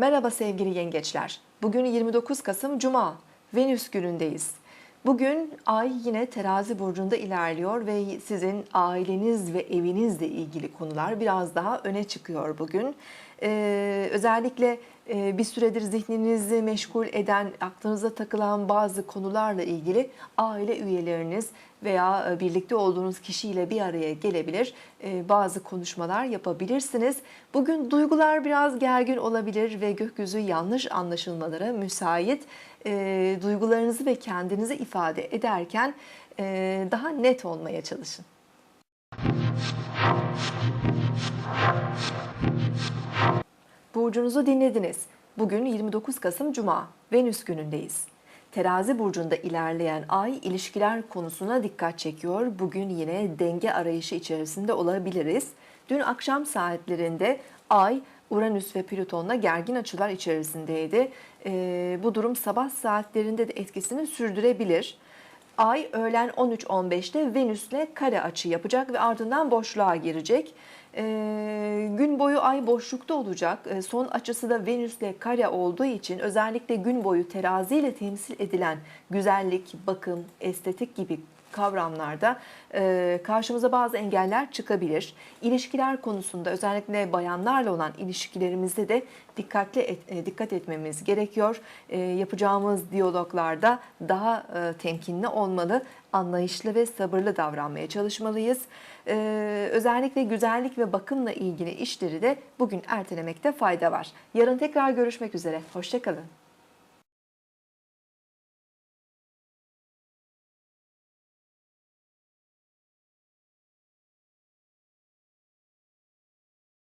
Merhaba sevgili yengeçler. Bugün 29 Kasım Cuma. Venüs günündeyiz. Bugün ay yine terazi burcunda ilerliyor ve sizin aileniz ve evinizle ilgili konular biraz daha öne çıkıyor bugün. Ee, özellikle bir süredir zihninizi meşgul eden, aklınıza takılan bazı konularla ilgili aile üyeleriniz veya e, birlikte olduğunuz kişiyle bir araya gelebilir, e, bazı konuşmalar yapabilirsiniz. Bugün duygular biraz gergin olabilir ve gökyüzü yanlış anlaşılmalara müsait. E, Duygularınızı ve kendinizi ifade ederken e, daha net olmaya çalışın. Burcunuzu dinlediniz. Bugün 29 Kasım Cuma, Venüs günündeyiz. Terazi burcunda ilerleyen ay ilişkiler konusuna dikkat çekiyor. Bugün yine denge arayışı içerisinde olabiliriz. Dün akşam saatlerinde ay Uranüs ve Plüton'la gergin açılar içerisindeydi. Ee, bu durum sabah saatlerinde de etkisini sürdürebilir. Ay öğlen 13.15'te Venüs'le kare açı yapacak ve ardından boşluğa girecek. Ee, gün boyu ay boşlukta olacak. Ee, son açısı da Venüs'le kare olduğu için özellikle gün boyu teraziyle temsil edilen güzellik, bakım, estetik gibi kavramlarda e, karşımıza bazı engeller çıkabilir. İlişkiler konusunda özellikle bayanlarla olan ilişkilerimizde de dikkatli et, e, dikkat etmemiz gerekiyor. E, yapacağımız diyaloglarda daha e, temkinli olmalı, anlayışlı ve sabırlı davranmaya çalışmalıyız. E, özellikle güzellik ve bakımla ilgili işleri de bugün ertelemekte fayda var. Yarın tekrar görüşmek üzere. Hoşçakalın.